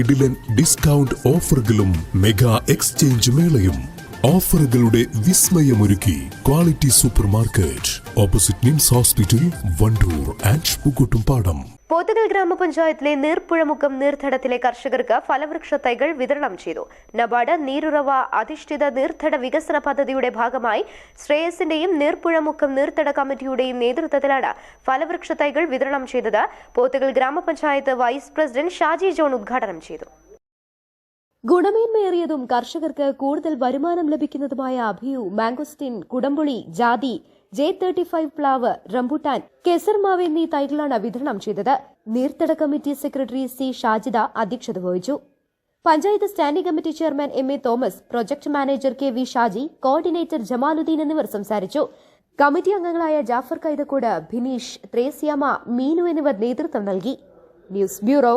കിടിലൻ ഡിസ്കൗണ്ട് ഓഫറുകളും mega exchange മേളയും ഓഫറുകളുടെ വിസ്മയമൊരുക്കി. Quality super market opposite NIMS hospital Wandoor and Pookkottumpadam Pothukal ഗ്രാമപഞ്ചായത്തിലെ നീർപ്പുഴമുഖം നീർത്തടത്തിലെ കർഷകർക്ക് ഫലവൃക്ഷ തൈകൾ വിതരണം ചെയ്തു. നബാർഡ് നീരുറവ അധിഷ്ഠിത നീർത്തട വികസന പദ്ധതിയുടെ ഭാഗമായി ശ്രേയസിന്റെയും നീർപ്പുഴമുഖം നീർത്തട കമ്മിറ്റിയുടെയും നേതൃത്വത്തിലാണ് ഫലവൃക്ഷ തൈകൾ വിതരണം ചെയ്തത്. പോത്തുകൽ ഗ്രാമപഞ്ചായത്ത് വൈസ് പ്രസിഡന്റ് ഷാജി ജോൺ ഉദ്ഘാടനം ചെയ്തു. ഗുണമേന്മയേറിയതും കർഷകർക്ക് കൂടുതൽ വരുമാനം ലഭിക്കുന്നതുമായ അഭിയു മാംഗോസ്റ്റിൻ കുടംപുളി ജാതി ജെ തേർട്ടി ഫൈവ് പ്ലാവ് റംബുട്ടാൻ കെസർമാവ് എന്നീ തൈകളാണ് വിതരണം ചെയ്തത്. നീർത്തട കമ്മിറ്റി സെക്രട്ടറി സി ഷാജിദ അധ്യക്ഷത വഹിച്ചു. Panchayat standing committee chairman M A Thomas project manager K V Shaji coordinator Jamaluddin എന്നിവർ സംസാരിച്ചു. കമ്മിറ്റി അംഗങ്ങളായ ജാഫർ കൈതക്കോട് ഭിനീഷ് ത്രേസ്യാമ മീനു എന്നിവർ നേതൃത്വം നൽകി. News bureau